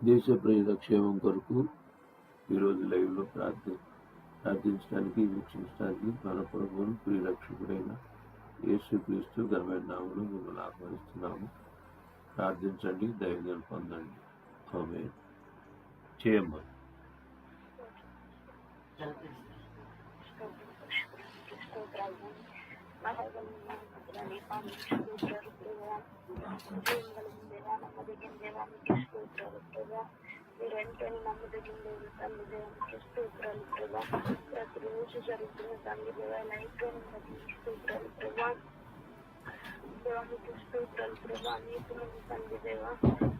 దేశ ప్రజల క్షేమం కొరకు ఈరోజు లైవ్లో ప్రార్థన ప్రార్థించడానికి వీక్షించడానికి మన ప్రభువును ప్రియరక్షకుడైన యేసుక్రీస్తు ఘనమైన నామములో మిమ్మల్ని ఆహ్వానిస్తున్నాము ప్రార్థించండి దైవం పొందండి ఆమె మీరు మీరెంటని నమ్మదగిందేవి తల్లి దేవునికి స్తోత్రాలు ప్రభా ప్రతిరోజు జరుగుతున్న తల్లి దేవ లైఫ్ స్తోత్రాలు ప్రభా దేవానికి స్తోత్రాలు ప్రభా నీతిమంది తల్లి దేవ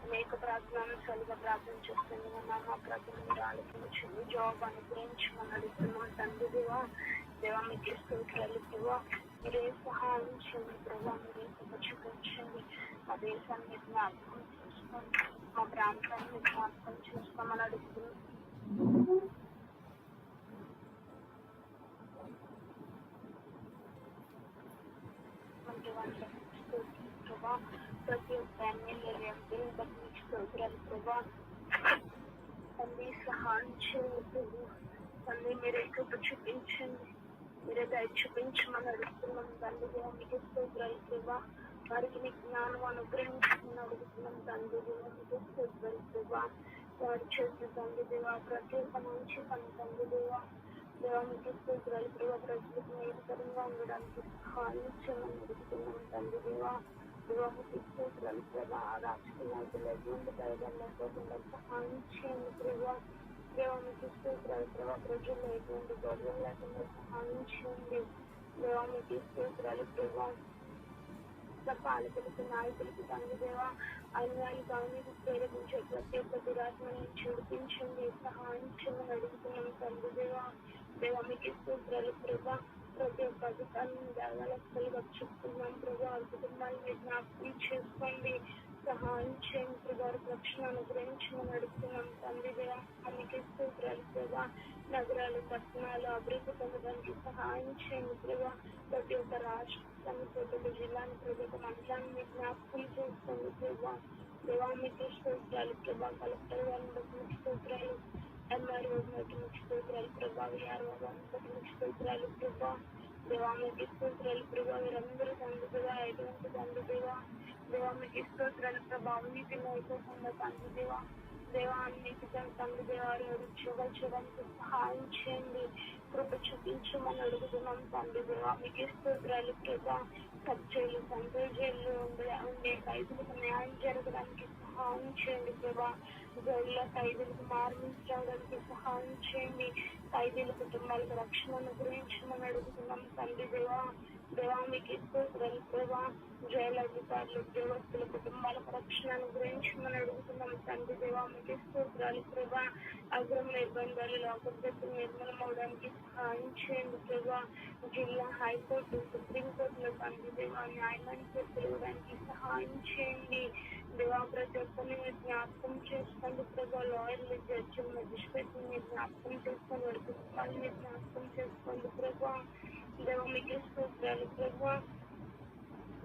అనేక ప్రార్థనాంశాలుగా ప్రార్థన చేస్తున్నాము నామ ప్రార్థన మీరు ఆలోచించండి జాబ్ మనం అడుగుతున్నాం తండ్రి దేవ దేవా మీకు స్తోత్రాలు ప్రభా ప్రభా మీరే కృప చూపించండి మా దేశాన్ని జ్ఞాపకం చేసుకోండి మా ప్రాంతాన్ని జ్ఞాపకం చేసుకోమని అడుగుతున్నాం మంచి వంట ప్రభా ప్రతి ఒక్క ఎమ్మెల్యే ఎంపీలు బట్టి స్తోత్రాలు ప్రభా తండ్రి సహాయం చేయండి ప్రభు తండ్రి మీరే కృప చూపించండి మీరే దయ చూపించమని అడుగుతున్నాం తండ్రి. దేవునికి స్తోత్రాలు ప్రభా. వారికి నీ జ్ఞానం అనుగ్రహించమని అడుగుతున్నాం తండ్రి. దేవునికి స్తోత్రాలు ప్రభా. వారు చేసిన తండ్రి దేవా ప్రతి ఒక్క మంచి పని తండ్రి దేవా. దేవానికి స్తోత్రాలు ప్రభా. ప్రజలకు నేర్పరంగా ఉండడానికి సహాయం చేయమని అడుగుతున్నాం తండ్రి దేవా. దేవానికి స్తోత్రాలు ప్రభా. ఆ రాజకీయ నాయకులు ఎటువంటి ధైర్యం లేకోకుండా సహాయం చేయండి ప్రభా. దేవానికి స్తోత్రాలు ప్రభా ప్రజల్లో ఎటువంటి ప్రాబ్లం లేకుండా సహాయం చేయండి దేవానికి స్తోత్రాలు ప్రభా పాలకులకు నాయకులకు తండ్రి దేవా అన్యాయులు అవినీతి ప్రేరేపించే ప్రతి ఒక్క దురాత్మని చూపించండి సహాయం చేయమని అడుగుతున్నాం తండ్రి దేవా దేవా మీకు స్తోత్రాలు ప్రభా ప్రతి ఒక్క అధికారులను దేవాలయాలుగా చెప్తున్నాం ప్రభా వారి కుటుంబాన్ని జ్ఞాపకం చేసుకోండి సహాయం చేయండి ప్రభా వారికి రక్షణ అనుగ్రహించమని అడుగుతున్నాం తండ్రి దేవా మీకు స్తోత్రాలు ప్రభా నగరాలు పట్టణాలు అభివృద్ధి పొందడానికి సహాయం చేయండి ప్రభా ప్రతి ఒక్క రాష్ట్రాన్ని ప్రతి ఒక్క జిల్లాని ప్రతి ఒక్క మండలాన్ని జ్ఞాపకం చేసుకోండి ప్రభా దేవా మీకు స్తోత్రాలు ప్రభా కలెక్టర్ గారిని బట్టి మీకు స్తోత్రాలు ఎంఆర్ఓ బట్టి మీకు స్తోత్రాలు ప్రభా విఆర్ఓ గారిని బట్టి మీకు స్తోత్రాలు ప్రభా దేవా మీకు స్తోత్రాలు ప్రభా వీరందరూ తండ్రి దేవా ఎటువంటి తండ్రి దేవా దేవా మీకు స్తోత్రాలు ప్రభా అవినీతిని అయిపోకుండా తండ్రి దేవా దేవాన్ని తండ్రి దేవాలు ఉద్యోగాలు చేయడానికి సహాయం చేయండి. కృప చూపించమని అడుగుతున్నాం తండ్రి దేవా. మీకు స్తోత్రాలు ప్రభా సబ్జైలు సెంట్రల్ ఉండే ఉండే ఖైదులకు న్యాయం జరగడానికి సహాయం చేయండి ప్రభా. జైల్లో ఖైదులకు మార్మించడానికి సహాయం చేయండి. ఖైదీల కుటుంబాలకు రక్షణ మనం అడుగుతున్నాం తండ్రి దేవా. దేవా మీకు స్తోత్రాలు ప్రభా జైలు అధికారులు ఉద్యోగస్తుల కుటుంబాలకు రక్షణ అనుగ్రహించమని అడుగుతున్నాం తండ్రి దేవా మీకు స్తోత్రాలు ప్రభా అగ్రం నిర్బంధాలు లోకపోతే నిర్మూలం అవడానికి సహాయం చేయండి ప్రభా జిల్లా హైకోర్టు సుప్రీంకోర్టులో తండ్రి దేవా న్యాయాన్ని తెలియడానికి సహాయం చేయండి దేవా ప్రతి ఒక్కరిని మీరు జ్ఞాపకం చేసుకోండి ప్రభా లాయర్లు జడ్జి మెజిస్ట్రేట్ మీరు జ్ఞాపకం చేసుకోండి వారి కుటుంబాన్ని మీరు జ్ఞాపకం చేసుకోండి ప్రభా దేవా మీకు స్తోత్రాలు ప్రభా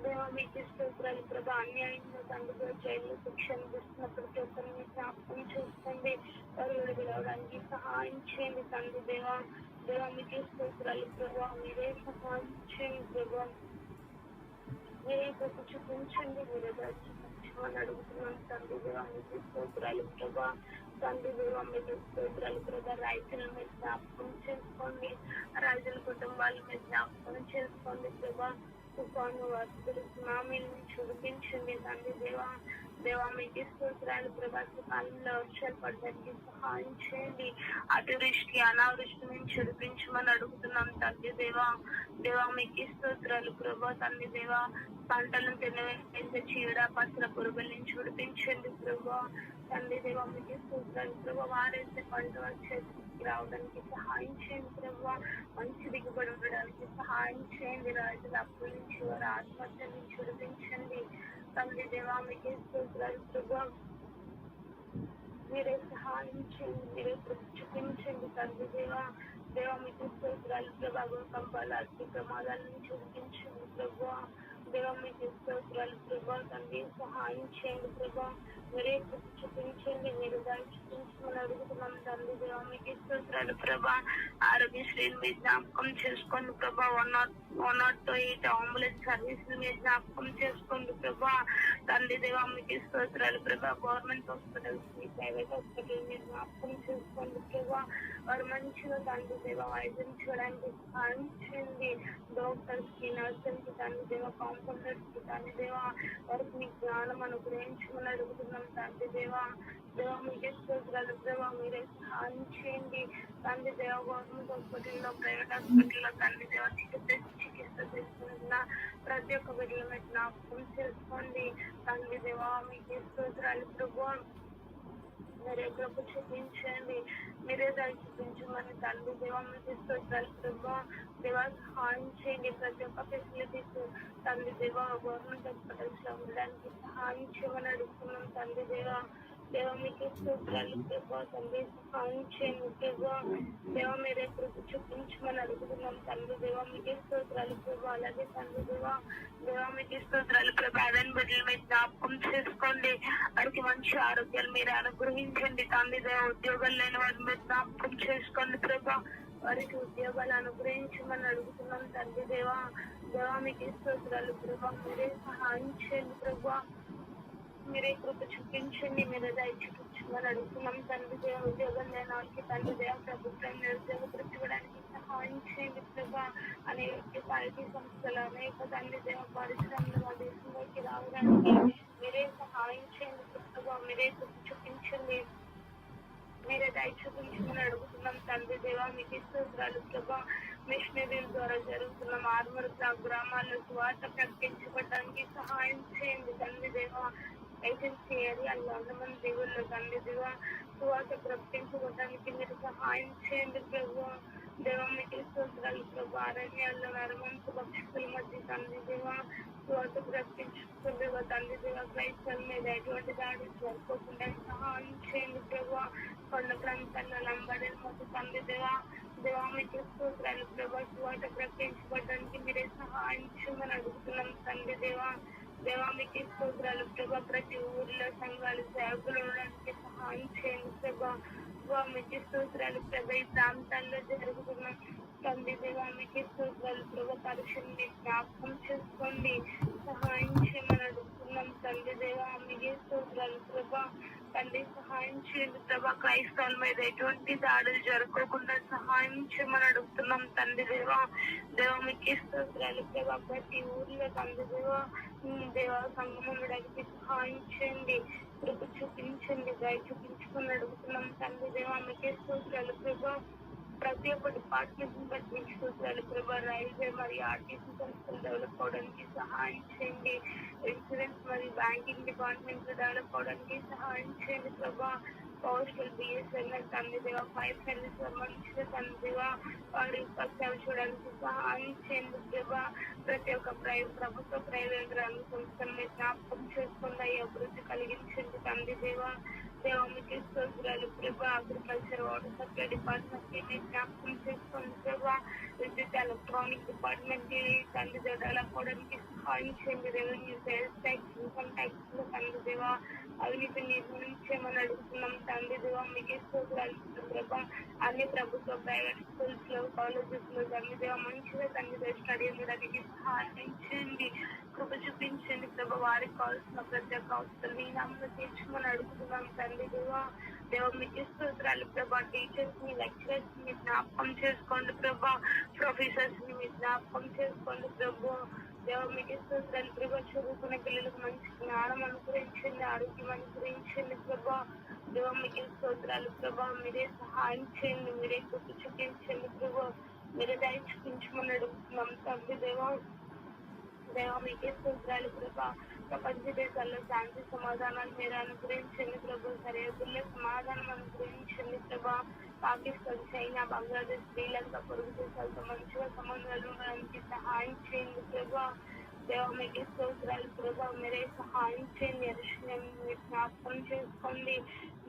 దేవా మీకు స్తోత్రాలు ప్రభా అన్యాయంగా తండ్రిగా జైల్లో శిక్ష అనిపిస్తున్న ప్రతి ఒక్కరిని జ్ఞాపకం చేసుకోండి వారు విడుదలవడానికి సహాయం చేయండి తండ్రి దేవా దేవా మీకు స్తోత్రాలు ప్రభా మీరే సహాయం చేయండి ప్రభా మీరే కృప చూపించండి మీరే దర్శించమని అడుగుతున్నాను తండ్రి దేవా స్తోత్రాలు ప్రభా తండ్రి దేవా స్తోత్రాలు ప్రభా రైతుల మీద జ్ఞాపకం చేసుకోండి. రైతుల కుటుంబాలు మీద జ్ఞాపకం చేసుకోండి ప్రభా. తుఫాను వస్తులు సునామీలను చూపించండి తండ్రి దేవా. దేవా మీకు స్తోత్రాలు ప్రభాస కాలంలో వర్షాలు పడడానికి సహాయం చేయండి. అతివృష్టి అనావృష్టి నుంచి చూపించమని అడుగుతున్నాం తండ్రి దేవా. దేవా మీకు స్తోత్రాలు ప్రభా తండ్రి దేవా. పంటలను తినవేసే చీడ పచ్చల పురుగుల నుంచి విడిపించండి ప్రభా. తండ్రి దేవా మీకు స్తోత్రాలు ప్రభా. వారేసే పంట వచ్చేసి రావడానికి సహాయం చేయండి ప్రభా. మంచి దిగుబడి ఉండడానికి సహాయం చేయండి. రైతుల అప్పుల నుంచి వారి ఆత్మహత్య నుంచి విడిపించండి. తండ్రి దేవా మీకు స్తోత్రాలు ప్రభా మీరే సహాయం చేయండి మీరే కృప చూపించండి తండ్రి దేవా దేవా మీకు స్తోత్రాలు ప్రభా భూకంపాలు అగ్ని ప్రమాదాల నుంచి విడిపించండి ప్రభా దేవ మీకు స్తోత్రాలు ప్రభా తండ్రి సహాయం చేయండి ప్రభా మీరే చూపించండి మీరు దాన్ని చూపించమని అడుగుతున్నాం తండ్రి దేవ మీకు స్తోత్రాలు ప్రభా ఆరోగ్యశ్రీని మీరు జ్ఞాపకం చేసుకోండి Prabha one nought one nought two eight ambulance service మీరు జ్ఞాపకం చేసుకోండి ప్రభా తండ్రి దేవ మీకు స్తోత్రాలు ప్రభా గవర్నమెంట్ హాస్పిటల్స్ ప్రైవేట్ హాస్పిటల్ మీరు జ్ఞాపకం చేసుకోండి ప్రభా వారు మంచిగా తండ్రి దేవ వైద్యం చేయడానికి సహాయం డాక్టర్స్కి నర్సులకి కి తండ్రి దేవ కాంపౌండర్స్కి తండ్రి దేవ వారికి మీ జ్ఞానం అనుగ్రహించుకుని అడుగుతున్నాం తండ్రి దేవ. దేవ మీకే స్తోత్రాలు దేవ మీరే సహాయం చేయండి. తండ్రి దేవ గవర్నమెంట్ హాస్పిటల్లో ప్రైవేట్ హాస్పిటల్లో తండ్రి దేవ చికిత్స చికిత్స తీసుకుంటున్న ప్రతి ఒక్క బిడ్డల మీద జ్ఞాపకం చేసుకోండి. తండ్రి దేవ మీకే స్తోత్రాలు ప్రభు. సరే ప్రభు చూపించండి మీరే దాన్ని చూపించమని తండ్రి దేవ తీసుకొచ్చారు ప్రభు. దేవ సహాయం చేయండి. ప్రతి ఒక్క ఫెసిలిటీస్ తండ్రి దేవ గవర్నమెంట్ హాస్పిటల్స్లో ఉండడానికి సహాయం చేయమని అడుగుతున్నాం తండ్రి దేవ. దేవ మీకు సూత్రాలు ప్రభు తండ్రి సహాయం చేయండి ప్రభు దేవ మీరే కృప చూపించమని అడుగుతున్నాం తండ్రి దేవ మీకు స్తోత్రాలు ప్రభు అలాగే తండ్రి దేవ దేవ మీకు స్తోత్రాలు ప్రభు అదన్ బిడ్డల జ్ఞాపకం చేసుకోండి వారికి మంచి ఆరోగ్యాలు మీరు అనుగ్రహించండి తండ్రి దేవ ఉద్యోగాలు లేని వారి మీద జ్ఞాపకం చేసుకోండి ప్రభా వారికి ఉద్యోగాలు అనుగ్రహించమని అడుగుతున్నాం తండ్రి దేవ దేవ మీకు స్తోత్రాలు ప్రభా మీరే సహాయం చేయండి ప్రభా మీరే కృప చూపించండి మీరు దయ చూపించమని అడుగుతున్నాం తండ్రి దేవ ఉద్యోగం లేని వారికి తండ్రి దేవ ప్రభుత్వం నిరుద్యోగ ఇవ్వడానికి సహాయం చేయండి ప్రభా అనేక పార్టీ సంస్థలు అనేక తండ్రి దేవ పరిశ్రమలు మా దేశంలోకి రావడానికి మీరే సహాయం చేయండి ప్రభా మీరే కృప చూపించండి మీరే దయ చూపించమని అడుగుతున్నాం తండ్రి దేవ మీకు స్తోత్రాలు ప్రభా మిషనరీల ద్వారా జరుగుతున్న మార్మరు గ్రామాల్లో స్వార్థ ప్రకటించబడడానికి సహాయం చేయండి తండ్రి దేవ ఏజెన్సీ ఏరియాలో మన దేవుళ్ళు తండ్రి దేవ స్వార్థ ప్రకటించుకోవడానికి మీరు సహాయం చేయండి ప్రభు. దేవ మీకు స్తోత్రాలు ప్రభు. అరణ్యాల్లో నరమంతు పక్షుల మధ్య తండ్రి దేవ స్వార్థ ప్రకటించుకుంటే తండ్రి దేవ క్రైస్తవుల మీద ఎటువంటి దాడి జరగకుండా సహాయం చేయండి ప్రభు. కొండ ప్రాంతాల్లో లంబడి మొత్తం తండ్రి దేవ దేవ మీకు స్తోత్రాలు ప్రభు. సువాస ప్రకటించుకోవడానికి మీరే సహాయం చేయమని అడుగుతున్నాం తండ్రి దేవా. దేవా మీకు స్తోత్రాలు. ప్రభా ప్రతి ఊర్లో సంఘాలు సేవకులు ఉండడానికి సహాయం చేయండి. ప్రభా మీకు స్తోత్రాలు. ప్రభా ఈ ప్రాంతాల్లో జరుగుతున్న తండ్రి దేవానికి మీకు స్తోత్రాలు జ్ఞాపకం చేసుకోండి. సహాయం చేయమని అడుగుతున్నాం తండ్రి దేవా మీకు స్తోత్రాలు. ప్రభా తండ్రి సహాయం చేయండి. ప్రభా క్రైస్తవుల మీద ఎటువంటి దాడులు జరగకుండా సహాయం చేయమని అడుగుతున్నాం తండ్రి దేవా. దేవ మీకు స్తోత్రాలు. ప్రభా ప్రతి ఊర్లో తండ్రి దేవా దేవ సంఘం ఉండడానికి సహాయం చేయండి. కృప చూపించండి. దయ చూపించుకుని అడుగుతున్నాం తండ్రి దేవ మీకే స్తోత్రాలు. ప్రభా ప్రతి ఒక్క డిపార్ట్మెంట్ బట్టి మీకు స్తోత్రాలు ప్రభా రైల్వే మరియు ఆర్టీసీ సంస్థలు డెవలప్ అవడానికి సహాయం చేయండి ఇన్సూరెన్స్ మరియు బ్యాంకింగ్ డిపార్ట్మెంట్ డెవలప్ అవడానికి సహాయం చేయండి ప్రభా పోస్టల్ బిఎస్ఎన్ఎల్ తండ్రి దేవ ఫైవ్ సర్వీస్ మంచిగా తండ్రి దేవ వారి సేవ చూడడానికి సహాయం చేయండి ప్రభా ప్రతి ఒక్క ప్రైవేట్ ప్రభుత్వ ప్రైవేట్ రంగ సంస్థల మీద జ్ఞాపకం చేసుకున్న ఈ అభివృద్ధి కలిగించండి తండ్రి దేవ దేవ మీకు స్తోత్రాలు ప్రభా అగ్రికల్చర్ వాటర్ సప్లై డిపార్ట్మెంట్ జ్ఞాపకం చేసుకోండి ప్రభా విద్యుత్ ఎలక్ట్రానిక్ డిపార్ట్మెంట్ని తండ్రి దేవ డెవలప్ అవడానికి సహాయం చేయండి రెవెన్యూ సేల్స్ ట్యాక్స్ ఇన్కమ్ ట్యాక్స్లో అవినీతి నిర్మూలించేమని అడుగుతున్నాం తండ్రి దేవం మీకు స్తోత్రాలు ప్రభా అన్ని ప్రభుత్వ ప్రైవేట్ స్కూల్స్లో కాలేజెస్లో తండ్రి దేవం మంచిగా తండ్రి దేవ స్టడీ ఉండడానికి సహాయించండి కృప చూపించండి ప్రభా వారికి కావాల్సిన ప్రతి ఒక్క అవసరం మీ నామంలో తీర్చుమని అడుగుతున్నాం తండ్రి దేవ దేవ మీకు స్తోత్రాలు ప్రభా టీచర్స్ని లెక్చరర్స్ని జ్ఞాపకం చేసుకోండి ప్రభా ప్రొఫెసర్స్ని మీ జ్ఞాపకం చేసుకోండి ప్రభు. దేవ మీకు స్తోత్రాలు ప్రభా చదువుకునే పిల్లలకు మంచి జ్ఞానం అనుగ్రహించండి. ఆరోగ్యం అనుగ్రహించండి ప్రభా దేవ మీకు స్తోత్రాలు ప్రభా మీరే సహాయం చేయండి. మీరే గుర్తు చూపించండి. ప్రభా మీరే దయ చూపించమని అడుగుతున్నాం. తండ్రి దేవ దేవ మీకే స్తోత్రాలు ప్రభా ప్రపంచ దేశాల్లో శాంతి సమాధానాలు మీరు అనుగ్రహించండి. ప్రభు సరిహద్దుల్లో సమాధానం అనుగ్రహించండి. ప్రభా పాకిస్తాన్ చైనా బంగ్లాదేశ్ శ్రీలంక పొరుగు దేశాలతో మంచిగా సంబంధాలు ఉండడానికి సహాయం చేయండి ప్రభా దేవ మీకు స్తోత్రాలు ప్రభా మీరే సహాయం చేయండి అరిశనం మీరు జ్ఞాపకం చేసుకోండి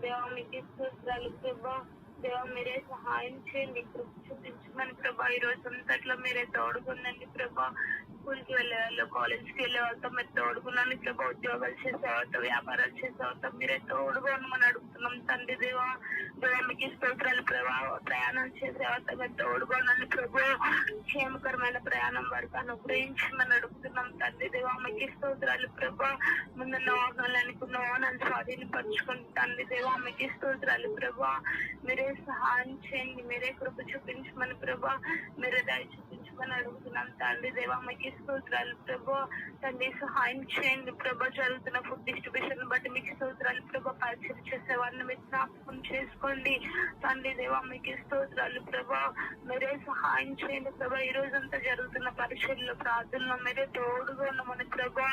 దేవ మీకు స్తోత్రాలు ప్రభా దేవ మీరే సహాయం చేయండి కృప చూపించమని ప్రభా ఈ రోజు అంతట్లో మీరే తోడుకుందండి ప్రభా. స్కూల్కి వెళ్ళే వాళ్ళు కాలేజ్కి వెళ్ళే వాళ్ళతో మీరు తోడుకున్నాను. ఇట్లా ఉద్యోగాలు చేసే వాళ్ళతో వ్యాపారాలు చేసే వాళ్ళతో మీరే తోడుగా మనం అడుగుతున్నాం. తండ్రి దేవా దేవా మీకు స్తోత్రాలు ప్రభా ప్రయాణం చేసే వాళ్ళతో మీరు తోడుగా నన్ను ప్రభు క్షేమకరమైన ప్రయాణం వరకు మనం అడుగుతున్నాం. తండ్రి దేవా మీకు స్తోత్రాలు ప్రభా ముందు నోగాలు అనుకున్న నన్ను స్వాధీనపరచుకుని తండ్రి దేవా మీకు స్తోత్రాలు ప్రభా మీరే సహాయం చేయండి మీరే కృప చూపించమని ప్రభా మీరే దయ చూపించమని అడుగుతున్నాను తండ్రి దేవా మీకు స్తోత్రాలు. ప్రభు తండ్రి సహాయం చేయండి. ప్రభా జరుగుతున్న ఫుడ్ డిస్ట్రిబ్యూషన్ బట్టి మీకు స్తోత్రాలు. ప్రభు పరిచయం చేసే వారిని మీరు జ్ఞాపకం చేసుకోండి. తండ్రి దేవా మీకు స్తోత్రాలు. ప్రభు మీరే సహాయం చేయండి. ప్రభా ఈ రోజంతా జరుగుతున్న పరిచయంలో ప్రార్థనలో మీరే తోడుగా ఉన్నామని ప్రభా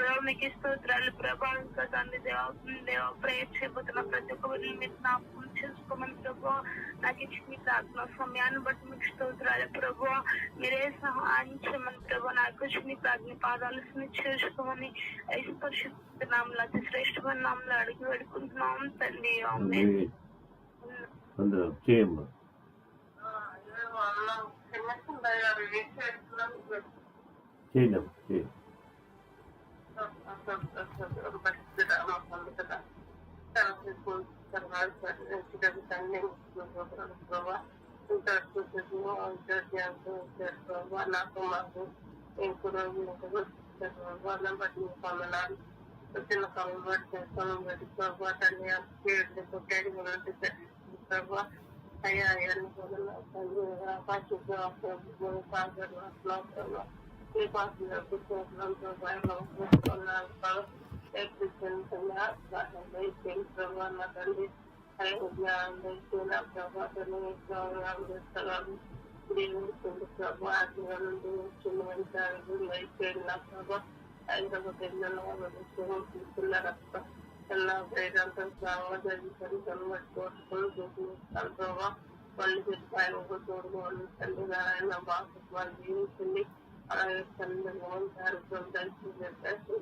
దేవ మీకు స్తోత్రాలు. ప్రభా ఇంకా తండ్రి దేవా దేవ ప్రేయర్ చేయబోతున్న ప్రతి ఒక్కరిని మీరు జ్ఞాపకం చేసుకోమని ప్రభా నాకు ఇచ్చిన ప్రార్థన సమయాన్ని బట్టి మీకు స్తోత్రాలు ప్రభా మీరే సహాయం చేయమని ప్రభా నాకు ఇచ్చిన ప్రార్థన పాదాలు చేసుకోమని ఐదు పరిశుద్ధ నామలు అతి శ్రేష్టమైన నామలు అడిగి పెడుకుంటున్నాం తండ్రి terbarukan dan sudah ditanding bahwa untuk sesuatu yang kalau buat kalau buat yang ini everything from that, but they came from one another. I was young, they came up from what the name is all around the salon. Dealing from the trouble, I can run and do instruments, I was like, came up from what I was a big man over the school, people are up to. And now they don't have someone that you can convert to school, to school, and so on. One is fine over to one, and then I'm about to one, you can make రోజు పొందనాలు వచ్చిన కాలం బట్టి కాలం బట్టి ప్రభావ తల్లి పేరు కొట్టాడు ప్రభావ అయ్యా అయ్యాన్ని పొందనాలు పాస్ ఈ పాస్ వాళ్ళు చెప్పి ఆయన తోడుకోవాలి తండ్రి నారాయణ బాగా వాళ్ళు జీవించండి అలాగే తండ్రి మోహన్ గారు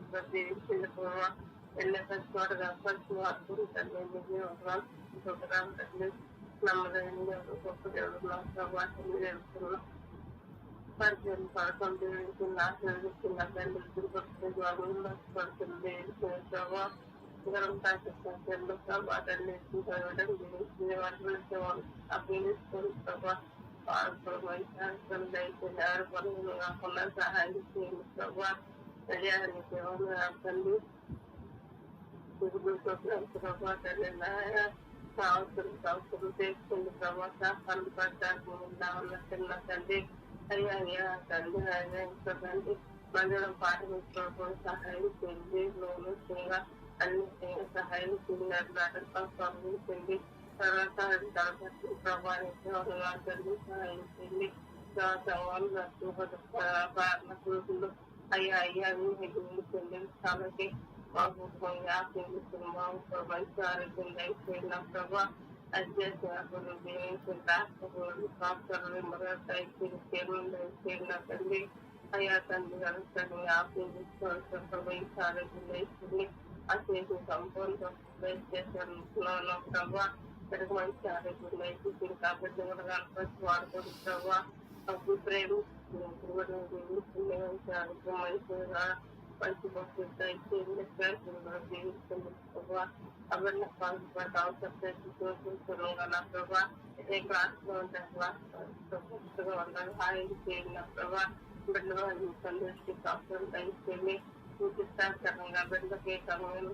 జీవించింది పూర్వ వెళ్ళే చోటగా పచ్చి వాడుకుని తండ్రి ప్రోగ్రాం తండ్రి నమ్మదగిన గొప్ప దేవుడు నా ప్రభావం తెలుసుకున్నాం పరిచయం పడకం దేవుడికి ఆశీర్వదిస్తున్న తండ్రి తిరుపతి పడుతుంది ప్రభావ గరం తాకిస్తాను ప్రభా తండ్రి చదవడం జీవించి అభినందిస్తుంది ప్రభా కాకుండా సహాయం చేయండి ప్రభా ప్రజానికి తండ్రి ప్రభా తండ్రి సంవత్సరం సంవత్సరం చేసుకుంది ప్రభా పనులు పడ్డానికి ఉన్న చిన్న తండ్రి అయ్యా అయ్యా తండ్రి అయ్యా ఇంకా తండ్రి మందిరం పాఠించుకోవడం సహాయం చేయండి లోను చేయ అన్ని చేయ సహాయం చేయాలి పంపించండి తర్వాత తలపట్టి ప్రభావితం తండ్రి సహాయం చేయండి కారణకులు అయ్యా అయ్యా చెల్లి కాబట్టి మాకు మాకు మంచి ఆరోగ్యం దయచేయండి నా ప్రభా అధ్యక్షులు దీవించిన రాష్ట్రపతులు సంస్థలు మరో దయచేసి చైర్మన్ దయచేయండి నా తండ్రి అయ్యా తండ్రి కలుస్తాను ఆశీర్వించుకోవాల్సిన మంచి ఆరోగ్యం దయచేయండి అశేష సంపూర్ణ దయచేసాను ప్రభా ఇక్కడికి మంచి ఆరోగ్యం దయచేసి కాబట్టి కూడా కనపరిచి వాడుకోండి ప్రభా అప్పుడు ప్రేమ మంచి ఆరోగ్యం మంచిగా మంచి భక్తులు దయచేయండి ప్రయత్నం జీవిస్తుంది ప్రభా అవన్నీ పాల్గొంటే అవసరం నా ప్రభా ఏ క్లాస్లో ఉంటే క్లాస్ పుస్తకం ఉండాలి హాయిగా చేయండి నా ప్రభా బిడ్డలు సందర్శి అవసరం దయచేయండి సూచిస్తాకరంగా బిడ్డకి సమయం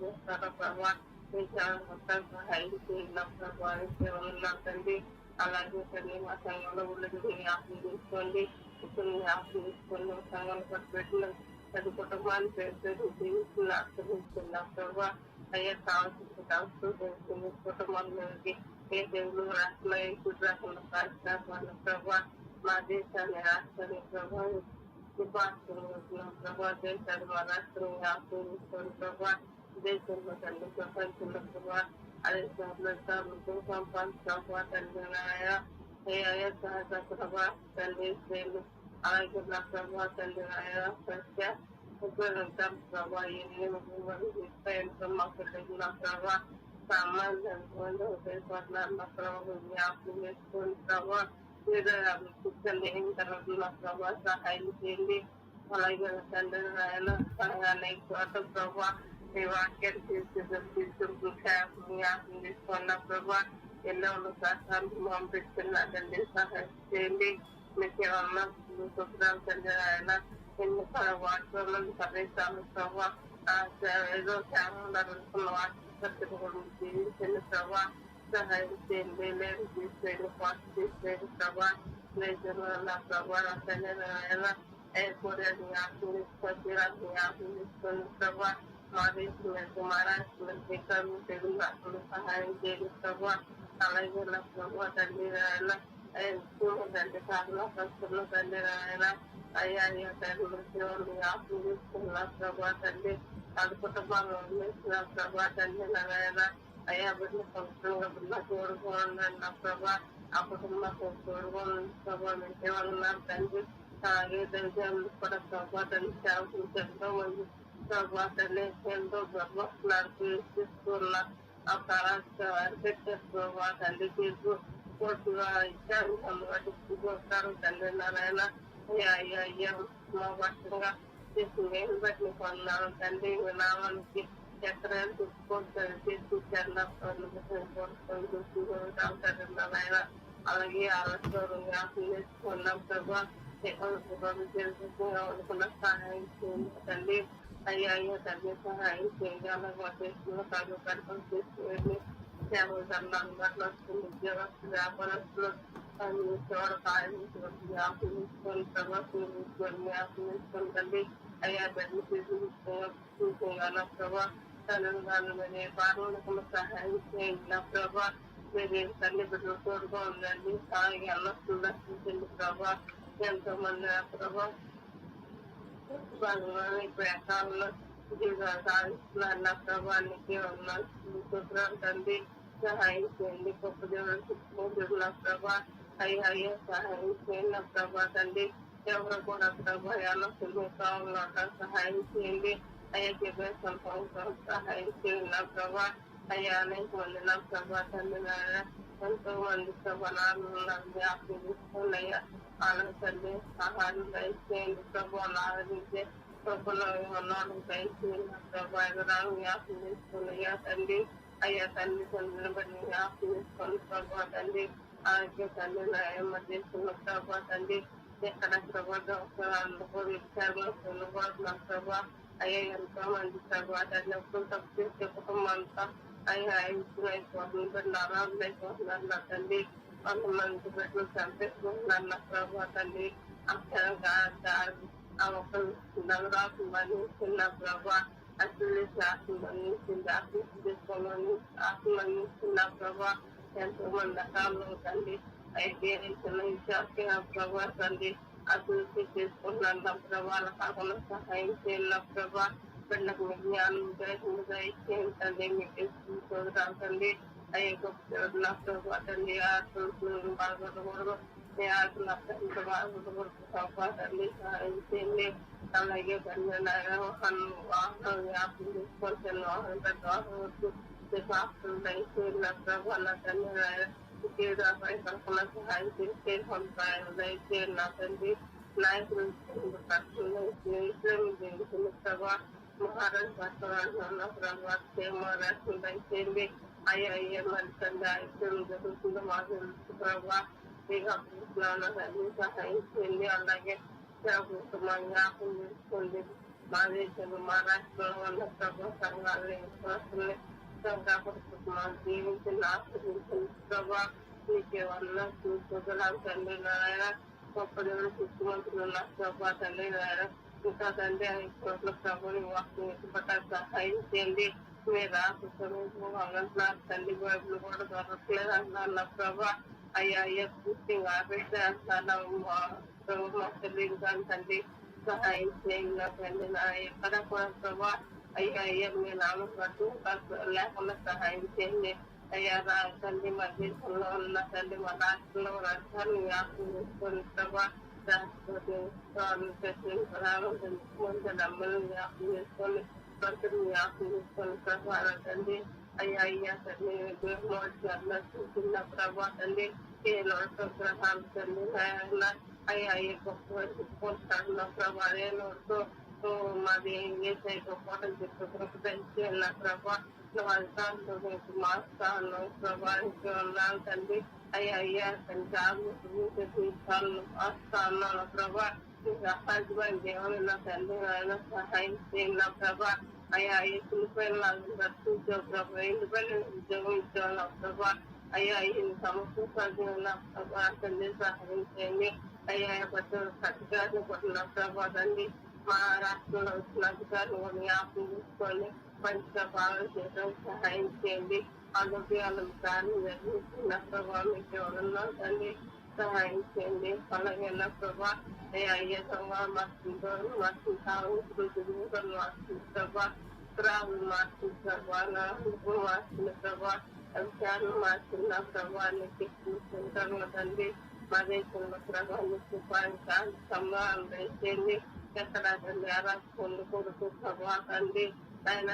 చేస్తారా ప్రభా మొత్తం సహాయం చేయండి నా ప్రభా సేవలు నా తండ్రి అలాగే తండ్రి మా సంఘంలో ఉన్నది ఆశీర్వించుకోండి ఇప్పుడు ఆశీర్వించుకోండి సంఘంలో పట్టుబెట్టిన ప్రతి కుటుంబాన్ని పేరు జీవిస్తున్న ఆశ్రమిస్తున్నా ప్రభా అయ్యా కావాల్సిన కావాల్సిన కుటుంబంలోకి ఏ దేవుడు రాష్ట్రంలో ఏ గుడి రాష్ట్రంలో రాష్ట్రాల ప్రభా మా దేశాన్ని రాష్ట్రాన్ని ప్రభా నిపాస్తున్నాం ప్రభా దేశాన్ని మా రాష్ట్రాన్ని ఆశ్రమిస్తాను ప్రభా దేశంలో తండ్రి ప్రపంచంలో ప్రభా అదే సంపాదించాం తండ్రి అయ్యా సహజ ప్రభా తండ్రి శ్రేణులు అలాగే నా ప్రభా తండ్రి ఆయన సత్య ఉపయోగిస్తాం ప్రభా ఈ నియమం మాకు నా ప్రభా సామాన్యులు ఉపయోగపడుతున్నారు నా ప్రభావ జ్ఞాపకం చేసుకోండి ప్రభా కూర్చొని తర్వాత నా ప్రభావ సహాయం చేయండి అలాగే తండ్రి నాయన అనేక చోట ప్రభావ మీ వాక్యాన్ని తీసుకుంటూ జ్ఞాపకం తీసుకున్న ప్రభావ ఎన్నో సాక్షాలు పంపిస్తున్నదండి సహాయం చేయండి మీకు ఏమన్నా శుభ్రం తండ్రి ఆయన ఎన్ని వాటిలో ప్రదేశాలు ప్రభావ ఏదో చాలా వాటి జీవించండి ప్రభావ సహాయం చేయండి లేదు తీసేయండి పాటు తీసేయండి ప్రభా లేదు నా ప్రభా నా తండ్రి నాయన కూడా జ్ఞాపకం తీసుకొని జ్ఞాపకం తీసుకొని ప్రభా మా దేశం సహాయం చేయండి ప్రభా అలాగే నా ప్రభా తండ్రి నాయన తండ్రి కారణం కష్టంలో తండ్రి నాయన అయ్యా అయ్యా తండ్రి జ్ఞాపకం తీసుకున్నా ప్రభా తండ్రి అది కుటుంబాలు వేసిన ప్రభా తండ్రి నాయన అయ్యా బిడ్డ సంవత్సరంగా బిడ్డ నా ప్రభా. ఆ ప్రభా. ఉన్నారు తండ్రి అలాగే దర్శనం కూడా ప్రభా తండ్రి ఎంతో మంది తండ్రి ఎంతో గర్వస్తున్నారు తీసుకున్న ఆ ప్రాణాలు పెట్టారు ప్రభా తండ్రి తీర్పు కోర్టుగా ఇచ్చారు వస్తారు తండ్రి నారాయణ అయ్యా అయ్యా అయ్యా మా వర్షంగా చేసి నేను బట్టి కొన్నాను తండ్రి నామానికి ఎక్కడైనా చూసుకుంటారు తీసుకొచ్చారు ఆయన అలాగే ఆలోచన చేసుకున్నాం ప్రభా అనుకున్న సహాయం చేయండి తండ్రి అయ్యా అయ్యా తండ్రి సహాయం చేయండి అలాగే చేసుకున్న కాదు కడపలు చేసుకోండి సేవలు దండాలు అట్లా వస్తుంది ఉద్యోగస్తులు వ్యాపారస్తులు చివరి కాయం జ్ఞాపకం తీసుకొని ప్రభా తీసుకొని జ్ఞాపకం తీసుకొని అయ్యా బిడ్డలు తీసుకున్నా ప్రభా తల్లి పార్వణకులు సహాయం చేయండి నా ప్రభా మీరు తల్లి బిడ్డలు తోడుగా ఉండండి అలాగే అన్నస్తులు ప్రభా ఎంతో మంది నా ప్రభా ప్రయాణాల్లో జీవితాలు సాధిస్తున్నారు నా ప్రభానికి ఉన్నాను తండ్రి సహాయం చేయండి గొప్ప దేవుడు నా ప్రభా అయ్యా అయ్యా సహాయం చేయండి నా ప్రభా తండ్రి ఎవరు కూడా ప్రభా అన్నస్తులు కావాలన్నా సహాయం చేయండి అయ్యా చెప్పే సంపంగా సహాయం చేయండి నా ప్రభా అయ్యా అనేక మంది నా ప్రభా తండ్రి నాయన ఎంతో మంది ప్రభా నాన్న జ్ఞాపకం తీసుకోండి అయ్యా ఆనందండి సహాయం దయచేయండి ప్రభు ఆరాధించే ప్రభులో ఉన్నాడు దయచేయండి నా ప్రభా ఎదురాను జ్ఞాపకం అయ్యా తండ్రి. అయ్యా తండ్రి తండ్రిని బట్టి జ్ఞాపకం తీసుకోండి ప్రభా తండ్రి. ఆరోగ్య తండ్రి నాయమ్మ చేస్తున్న ప్రభా తండ్రి. ఎక్కడ ప్రభా అవసరాలు విచారంలో పొందబోతున్న ప్రభా. అయ్యా ఎంతో మంది ప్రభా తండ్రి ఎప్పుడు తప్పు చేసే కుటుంబం అంతా. అయ్యా అయిపోతుంది బిడ్డలు అయిపోతున్నారు నా తండ్రి. కొంతమంది బిడ్డలు చంపేసుకుంటున్నారు నా ప్రభా తండ్రి అక్షరంగా ఆ ఒక్క నగరాకుమని చిన్న ప్రభా అసలు ఆత్మని ఆశీస్ చేసుకోమని ఆత్మని చిన్న ప్రభా ఎంతో మంది అకాలంలో తండ్రి అయితే చిన్న విశ్వాస ప్రభా తండ్రి అభివృద్ధి చేసుకున్నాను నా ప్రభావ కాకుండా సహాయం చేయాలి నా ప్రభా బిడ్డకు మీ జ్ఞానం ఇచ్చేయండి తండ్రి మీకు చూడరాం తండ్రి అయ్యే గొప్ప నా ప్రభా తండ్రి ఆశలు తండ్రి అలాగే అయ్యా అయ్యా మరి తండ్రి జరుగుతుందో మాకు సహాయం చేయండి అలాగే జ్ఞాపకం చేసుకోండి మా దేశంలో మా రాష్ట్రంలో ఉన్న సంఘాలు జీవించిన వల్ల చూసుకోగలం తండ్రి నారాయణ గొప్ప దేవుడు శిశుమంతులు ఉన్న ప్రభా తండ్రి నారాయణ ఇంకా తండ్రి ఐదు చోట్ల ప్రభుని వాక్యం పట్ల సహాయం చేయండి మీరు ఆశిస్తున్నారు తల్లి బైబుల్ కూడా దొరకలేదు అంటున్నారు నా ప్రభా అయ్యా అయ్యా పూర్తి ఆపేస్తే అంటున్నారు. మా తెలియదు కానీ తండ్రి సహాయం చేయండి నా తండ్రి నా ఎక్కడ కూడా ప్రభా అయ్యా అయ్యా మీ నామం పట్టు. లేకుండా సహాయం చేయండి. అయ్యా నా తల్లి మా దేశంలో ఉన్న తల్లి మా రాష్ట్రంలో రాష్ట్రాన్ని వ్యాప్తం చేసుకొని ప్రభా రాష్ట్రపతి ముందు డబ్బులు వ్యాప్తం చేసుకొని భర్తను జ్ఞాపకం చేసుకొని తండ్రి అయ్యా అయ్యా తండ్రి మోటార్లు చిన్న ప్రభా తండ్రి ఏ నోట్తో గ్రహాలు తండ్రి అయ్యా ఏ గొప్ప చెప్పుకుంటాను ప్రభా ఏ నోట్తో మాది ఏసై సైకో పోటలు చెప్పి తెలిసి వెళ్ళిన ప్రభా నువ్వు అధికారులు నీకు మాస్తాను ప్రభా తండ్రి అయ్యా అయ్యా తండ్రి జాగ్రత్తలు ప్రభా సహాయమైన దేవుని నా తండ్రి నాయన సహాయం చేయండి నా ప్రభా? అయ్యా అయ్యా చిన్నపోయిన రక్షించావు ప్రభా. ఇండిపెండెంట్ ఉద్యోగం ఇచ్చావు నా ప్రభా. అయ్యా అయ్యి సమస్య సాధ్యం నా ప్రభా తండ్రి సహాయం చేయండి. అయ్యా పట్టు అధికారులు పట్టిన ప్రభా తండ్రి మా రాష్ట్రంలో వచ్చిన అధికారులు కూడా జ్ఞాపకం చూసుకొని మంచిగా బాగా చేయడం సహాయం చేయండి. ఆరోగ్యాలను కానీ నిర్మిస్తున్న ప్రభావం మీకు ఎవరన్నా తండ్రి సహాయం చేయండి ప్రభా అయ్యా అయ్యే ప్రభా మార్చుకుంటారు మార్చుకుంటారు మార్చుకుంటారు మార్చుకుంటారు ప్రభా రావులు మార్చిన ప్రభా నా మార్చిన ప్రభా విషయాలు మార్చిన ప్రభావానికి చూసుకుంటాను తండ్రి మా దేశంలో ప్రభావానికి సంభావం దయచేయండి ఎక్కడ తండ్రి ఆరాధన కొడుకు ప్రభా తండ్రి ఆయన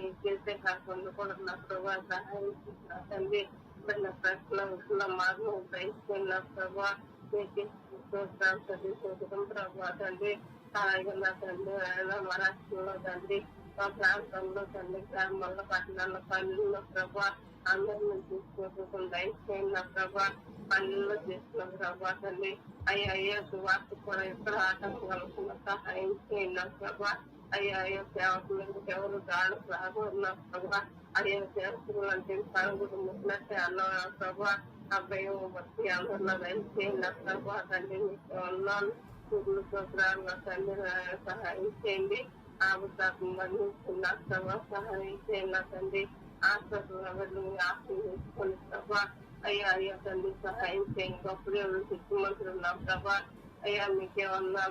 ఈ చేసే కాకుండా కూడా నా ప్రభా సహాయం చేసిన తండ్రి ప్రశ్న మార్గం దయచేసిన ప్రభా మీకు స్తోత్రాలు చదివించడం ప్రభా తండ్రి అలాగే తండ్రి ఆయన మా రాష్ట్రంలో తండ్రి మా ప్రాంతంలో తండ్రి గ్రామాల్లో పట్టణాల్లో పల్లెల్లో ప్రభా అందరిని చూసుకోవడం దయచేయండి ప్రభా పల్లెల్లో చేసిన ప్రభా తండ్రి అయ్యా అయ్యా వార్త కూడా ఎక్కడ ఆటంకాలకు సహాయం చేయండి ప్రభా అయ్యా అయ్యా సేవకులకు ఎవరు దాడు రాకున్నా ప్రభా అయ్యా సేవకులు అంటే పరుగుడు ముట్టినట్టే ప్రభా అబ్బాయి అందరిలో నా ప్రభా తండ్రి ఉన్నాను చూపులు నా తండ్రి సహాయం చేయండి. ఆబుతాత్మ బంధించిన ప్రభా సహాయం చేయండి నా తండ్రి ఆస్పత్రులు వెళ్ళి ప్రభా అయ్యా అయ్యా తండ్రి సహాయం చేయండి. గొప్ప ముఖ్యమంత్రులు నా ప్రభా అయ్యా మీకేమన్నా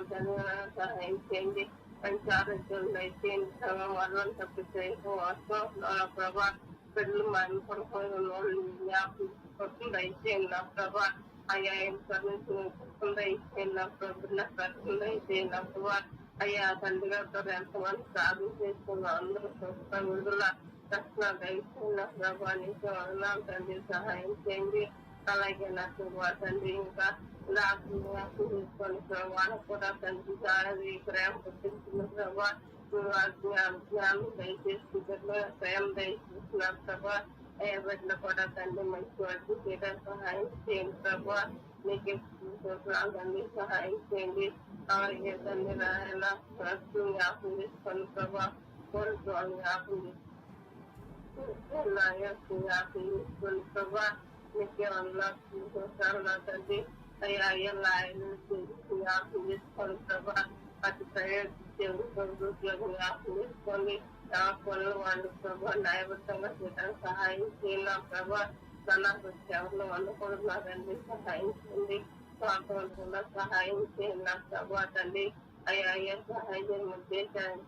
సహాయం చేయండి. మంచి ఆరోగ్యం దయచేయండి ప్రభా వాళ్ళని తప్పితే ప్రభా పెళ్ళి మన పడుకొని వాళ్ళు జ్ఞాపకం నా ప్రభా అయ్యా ఏం సర్వీసు నా ప్రభు నా నా ప్రభా అయ్యా తండ్రి గారితో ఎంతమంది సాధన చేసుకున్నా అందరూ స్వస్థ విడుదల రక్షణ దయచేయండి ప్రభా నీకు వందనాలు తండ్రి సహాయం చేయండి అలాగే నాకు తండ్రి ఇంకా నాకు తీసుకొని వాళ్ళకు కూడా తండ్రి జాగ్రత్త ప్రేమ పుట్టించిన ప్రభా జ్ఞానం దయచేసి ప్రేమ దయచేసిన ప్రభా ఏ బిడ్డలు కూడా తండ్రి మంచి వాటి చేయడం సహాయం చేయండి ప్రభా మీకు తండ్రి సహాయం చేయండి అలాగే తండ్రి నాయన జ్ఞాపం చేసుకోండి ప్రభా కోరుకోవాలి జ్ఞాపం చేసుకొని ప్రభా మీకేమన్నా చూసారు నా తండ్రి అయ్యా అయ్యా ప్రభా నా పనులు వాళ్ళు ప్రభా న్యాయబద్ధంగా చేయడానికి సహాయం చేయాలి ప్రభా నాకు సహాయం చేయండి సహాయం నా ప్రభా తండ్రి అయ్యా అయ్యా సహాయం ఉద్దేశాన్ని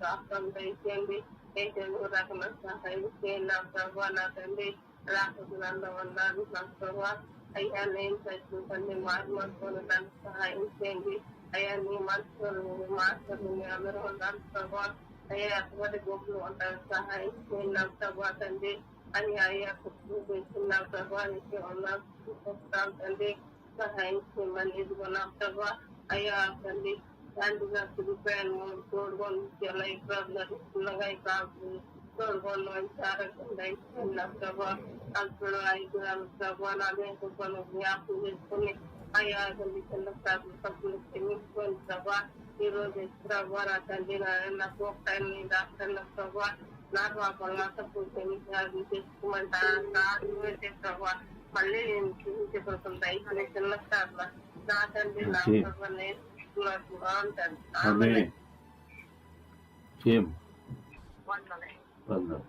రాష్ట్రానికి దయచేయండి ఏ తెలుగు రకమైన సహాయం చేయండి ప్రభా నా తండ్రి రాకుండా ఉన్నారు నా ప్రభా అయ్యా నేను చచ్చుకుంటాను మార్చుకోవడానికి సహాయం చేయండి అయ్యా నీ మనసులు మాస్టర్లు మీ అందరూ ఉన్నారు ప్రభా అయ్యా అటువంటి గొప్పలు ఉంటారు సహాయం చేయండి నా ప్రభా తండ్రి అని అయ్యా చూపించిన ప్రభానికి ఉన్నాం తండ్రి సహాయం చేయమని ఇదిగోనా ప్రభా అయ్యా తండ్రి తండ్రిగా తిరిగిపోయాను తోడుకొని లైఫ్ నడుస్తున్నగా కాదు తోడుకొని మంచి ఆరోగ్యం దయచేసిన ప్రభా అప్పుడు ఐదు ప్రభా నా పనులు జ్ఞాపకం చేసుకుని అయ్యా తండ్రి చిన్న తప్పులు క్షమించుకొని ప్రభా ఈ రోజు ప్రభా నా తండ్రి ప్రభా తప్పులు చేసుకోమంటా ప్రభా మళ్ళీ నేను దయచేసి చిన్న నా తండ్రి నా. ప్రభా వందలే వందం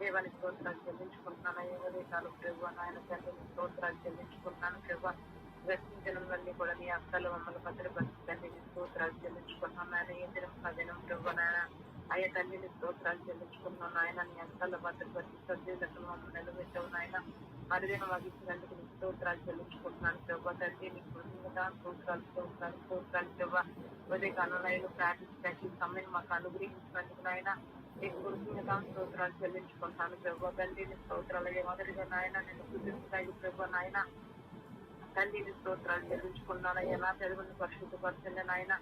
దేవానికి స్తోత్రాలు చెల్లించుకుంటున్నాను. ఎవరి కాలం ప్రభు నాయన తండ్రి స్తోత్రాలు చెల్లించుకుంటున్నాను ప్రభు వ్యక్తిజనంలోని కూడా నీ అక్కలు మమ్మల్ని భద్రపరచండి స్తోత్రాలు చెల్లించుకుంటున్నాను నాయన ఏ దినం పదినం ప్రభు నాయన అయ్యా తల్లి స్తోత్రాలు చెల్లించుకున్నాను ఆయన నీ అంతలో భద్రపరిచి సర్జీలకు మమ్మల్ని నిలబెట్టావు నాయన. మరిదిన మాకు ఇచ్చినందుకు నీకు స్తోత్రాలు చెల్లించుకుంటున్నాను ప్రభా తండ్రి. నీ కృతజ్ఞత స్తోత్రాలు స్తోత్రాలు స్తోత్రాలు ప్రభా. ఉదయ కనులైన ప్రార్థించడానికి సమయం మాకు అనుగ్రహించినందుకు నాయన. నీకు కృతజ్ఞత స్తోత్రాలు చెల్లించుకుంటాను ప్రభా తండ్రి. నీ స్తోత్రాలు అయ్యే మొదటిగా నాయన నేను కృతజ్ఞత ప్రభా నాయన. తండ్రి స్తోత్రాలు చెల్లించుకున్నాను ఎలా తెలుగుని పరిశుద్ధపరచండి నాయన.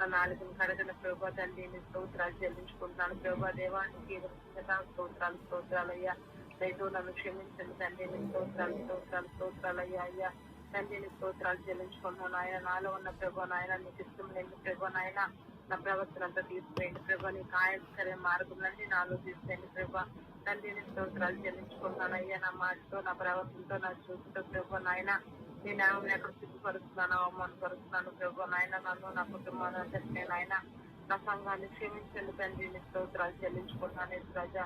నా నాలుగుని కడగల ప్రభా తండ్రి స్తోత్రాలు చెల్లించుకుంటున్నాను ప్రభా దేవానికి స్తోత్రాలు స్తోత్రాలు అయ్యా. రైతు నన్ను క్షమించండి తండ్రి స్తోత్రాలు స్తోత్రాలు స్తోత్రాలు అయ్యా అయ్యా. స్తోత్రాలు చెల్లించుకున్నాను నాయన. నాలో ఉన్న ప్రభా నాయన నీకు ఇష్టం లేని ప్రభా నాయన. నా ప్రవర్తన అంతా తీసుకుపోయింది ప్రభా. నీ కాయకరే మార్గంలోని నాలో తీసుకెళ్ళి ప్రభా. తండ్రి స్తోత్రాలు చెల్లించుకున్నాను అయ్యా. నా మాటతో నా ప్రవర్తనతో నా చూపుతో ప్రభా నాయన. నేను ఆమెను ఎక్కడ సిగ్గుపరుస్తున్నాను అవమానపరుస్తున్నాను ప్రభు నాయన నన్ను నా కుటుంబాన్ని అందరినీ నాయన నా సంఘాన్ని క్షమించండి తండ్రి నీ స్తోత్రాలు చెల్లించుకున్నాను ప్రజ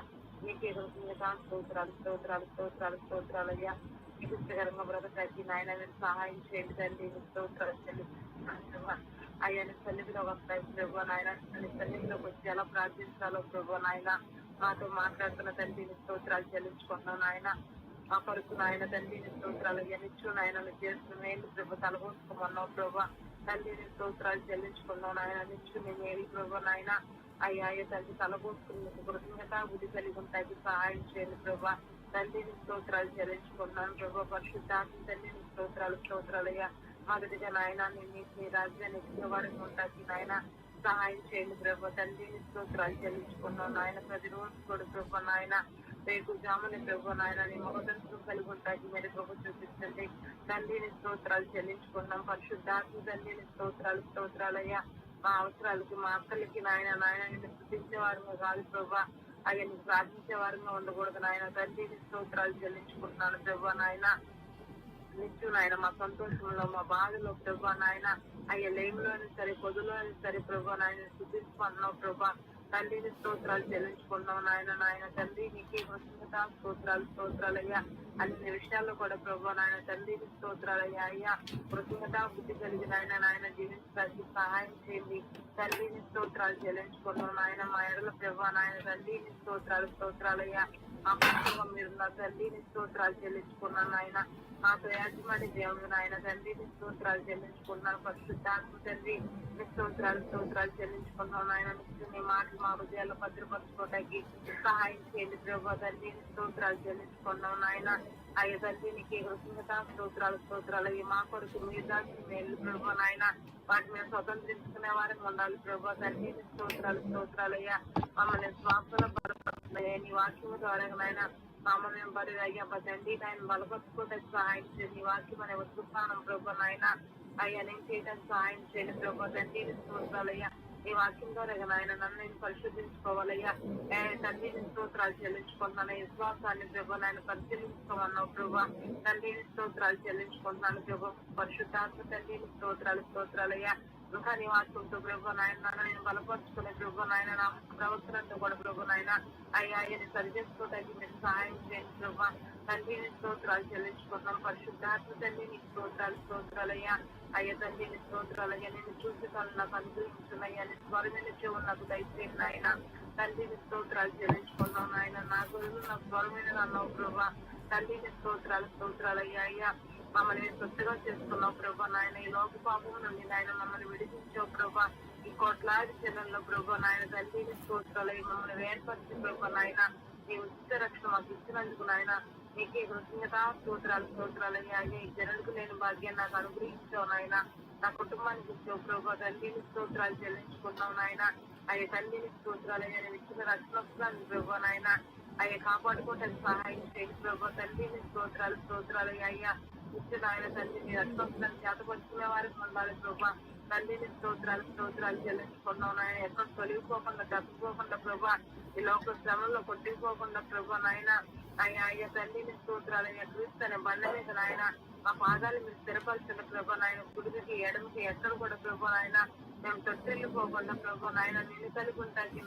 నీకే కృతజ్ఞత స్తోత్రాలు స్తోత్రాలు స్తోత్రాలు స్తోత్రాలు అయ్యా. నీకు ఇష్టకరంగా బ్రతకడానికి నాయన మీరు సహాయం చేయండి తండ్రి నీ స్తోత్రాలు చెల్లించుకున్నాను ప్రభా. అయ్యా నీ సన్నిధిలో వస్తాయి ప్రభు నాయన. నీ సన్నిధిలోకి వచ్చి ఎలా ప్రార్థించాలో ప్రభు నాయన. మాతో మాట్లాడుతున్న తండ్రి నీ స్తోత్రాలు చెల్లించుకున్నాను నాయన. మా కొరకు నాయన తండ్రి స్తోత్రాలు గణించు నాయన నువ్వు ప్రభు తలబోసుకోమన్నావు ప్రభా. తండ్రి స్తోత్రాలు చెల్లించుకున్నావు నాయన నిచ్చు నేను ఏది ప్రభు నాయన. అయ్యా అయ్యా తండ్రి తలపోసుకుని కృతజ్ఞత బుద్ధి కలిగి ఉంటాయి సహాయం చేయండి ప్రభా. తండ్రి స్తోత్రాలు చెల్లించుకున్నాను ప్రభా. పరిశుద్ధాన్ని తండ్రి స్తోత్రాలు స్తోత్రాలు మొదటిగా నాయన నేను రాజ్యాన్ని ఇచ్చేవాడిని ఉంటాయి నాయన సహాయం చేయండి ప్రభా. తండ్రి స్తోత్రాలు చెల్లించుకున్నాను నాయన. ప్రతిరోజు కూడా ప్రభా నాయన రేపు జాముని ప్రభు నాయన నీ మగదర్శనం కలిగి ఉంటాయి. మీరు ప్రభు చూపించండి. తండ్రిని స్తోత్రాలు చెల్లించుకున్నాం. పరిశుద్ధాత్మ తండ్రిని స్తోత్రాలు స్తోత్రాలయ్యా. మా అవసరాలకి మా అక్కలకి నాయన నాయన నిన్ను స్థుతించేవారుగా కాదు ప్రభా. అయ్యా నీకు ప్రార్థించేవారుగా ఉండకూడదు నాయన. తండ్రిని స్తోత్రాలు చెల్లించుకుంటున్నాను ప్రభా నాయన. నిత్యం నాయన మా సంతోషంలో మా బాధలో ప్రభా నాయన. అయ్యా లేమిలోని సరే పొదులోని సరే ప్రభా నాయన స్థుతించుకున్నావు ప్రభా. తండ్రిని స్తోత్రాలు చెల్లించుకున్నాం నాయన నాయన తండ్రి నీకే కృతజ్ఞత స్తోత్రాలు స్తోత్రాలయ్యా అన్ని విషయాల్లో కూడా ప్రభు నాయన తండ్రికి స్తోత్రాలయ్యా అయ్యా. కృతజ్ఞత బుద్ధి కలిగిన ఆయన నాయన జీవించడానికి సహాయం చేయండి. తండ్రిని స్తోత్రాలు చెల్లించుకున్నాం నాయన. మా ఎడల ప్రభు నాయన తండ్రిని స్తోత్రాలు స్తోత్రాలయ్యా మా పుస్తకం మీరు నా తండ్రిని స్తోత్రాలు చెల్లించుకున్నాను నాయన మాకు యాజమాన్య దేవుడు నాయన తండ్రిని స్తోత్రాలు చెల్లించుకున్నాను పరిశుద్ధాత్మ తండ్రి నీ స్తోత్రాలు స్తోత్రాలు చెల్లించుకున్నాం నాయన నిత్యం నీ మాటలు మా హృదయాల్లో భద్రపరచుకోవడానికి సహాయం చేయండి ప్రభు తండ్రి నీ స్తోత్రాలు చెల్లించుకున్నాం నాయన. అయ్య తండ్రి నీకు కృతజ్ఞత స్తోత్రాలు స్తోత్రాలు మా కొరకు మీరు దాచిన మేలు ప్రభు నాయన. వాటిని స్వతంత్రించుకునే వారికి ఉండాలి ప్రభా తండ్రి స్తోత్రాలు స్తోత్రాలు అయ్యా. మమ్మల్ని స్వాస్థలో బలపడుతున్నాయా నీ వాక్యము ద్వారా నాయన మమ్మల్ని మేము బలి అయ్యా తండ్రి. నాయన బలపరుచుకోవడానికి సహాయం చేయండి. నీ వాక్యం అనే వస్తున్నాను ప్రభా నాయన. అయ్యా నేను చేయడానికి సహాయం చేయండి ప్రభా తండ్రి. నీ స్తోత్రాలు అయ్యా. ఈ వాక్యం ద్వారా నాయన నన్ను నేను పరిశోధించుకోవాలయ్యా తండ్రి స్తోత్రాలు చెల్లించుకుంటున్నాను. విశ్వాసాన్ని ప్రభు నాయన పరిశీలించుకోమన్నావు ప్రభు. తండ్రి స్తోత్రాలు చెల్లించుకుంటున్నాను ప్రభు. పరిశుద్ధాత్మ తండ్రి స్తోత్రాలు స్తోత్రాలయ్యా ఇంకా నీ వాక్యంతో ప్రభు నాయన నన్ను నేను బలపరుచుకునే ప్రభు నాయన నా ప్రవర్తనతో కూడా ప్రభు నాయన అయ్యా అయ్యని సరి చేసుకోవడానికి మీరు సహాయం చేయండి ప్రభు. తండ్రి స్తోత్రాలు చెల్లించుకున్నాం పరిశుద్ధాత్మ తండ్రి నీ స్తోత్రాలు స్తోత్రాలయ్యా అయ్యా తండ్రి నీ స్తోత్రాలయ్యా నేను చూసి తను నాకు అనుగ్రహించున్నాయ్యా నీ స్వరమైన చెవు నాకు దయచేయండి నాయన తండ్రి నీ స్తోత్రాలు చెల్లించుకున్నాం నాయన నా గురువు నాకు స్వరమైన అన్నావు ప్రభా తండ్రి నీ స్తోత్రాలు స్తోత్రాలయ్యా అయ్యా మమ్మల్ని స్వచ్ఛగా చేసుకున్నావు ప్రభా నాయన ఈ లోక పాపం నుండి నాయన మమ్మల్ని విడిపించావు ప్రభా ఈ కోట్లాది జనంలో ప్రభా నాయన తండ్రిని స్తోత్రాలయ్యి మమ్మల్ని వేర్పరిచి ప్రభా నాయన నీ ఉచిత రక్షణ మాకు ఇచ్చినందుకు నాయన నీకే కృతజ్ఞత స్తోత్రాలు స్తోత్రాలు అయ్యా. ఈ జనులకు నేను భాగ్యం నాకు అనుగ్రహించావు నాయన. నా కుటుంబానికి ఇచ్చావు ప్రభా. తండ్రిని స్తోత్రాలు చెల్లించుకున్నావు నాయన. అయ్యా తల్లిని స్తోత్రాలు అయ్యా. నేను ఇచ్చిన రక్షణ ప్రభు నాయన. అయ్యా కాపాడుకోవటానికి సహాయం చేయండి ప్రభు. తల్లిని స్తోత్రాలు స్తోత్రాలు అయ్యా. ఇచ్చిన ఆయన తల్లిని రక్షణ చేతపరుచుకునే వారికి ఉండాలి ప్రభా. తల్లిని స్తోత్రాలు స్తోత్రాలు చెల్లించుకున్నావు నాయన ఎక్కడ తొలగిపోకుండా తప్పిపోకుండా ప్రభా ఈ లోక శ్రమంలో కొట్టిపోకుండా ప్రభా నాయన అయ్యా అయ్యా తండ్రిని స్తోత్రాలు అయ్యా క్రీస్తు బండ మీద నాయన మా పాదాలు మీరు స్థిరపరిచిన ప్రభా నాయన కుడికి ఎడమకి ఎక్కడ కూడా ప్రభా నాయన మేము తొట్టిల్లిపోకుండా ప్రభా నాయన నిన్ను కలిగి ఉంటాకి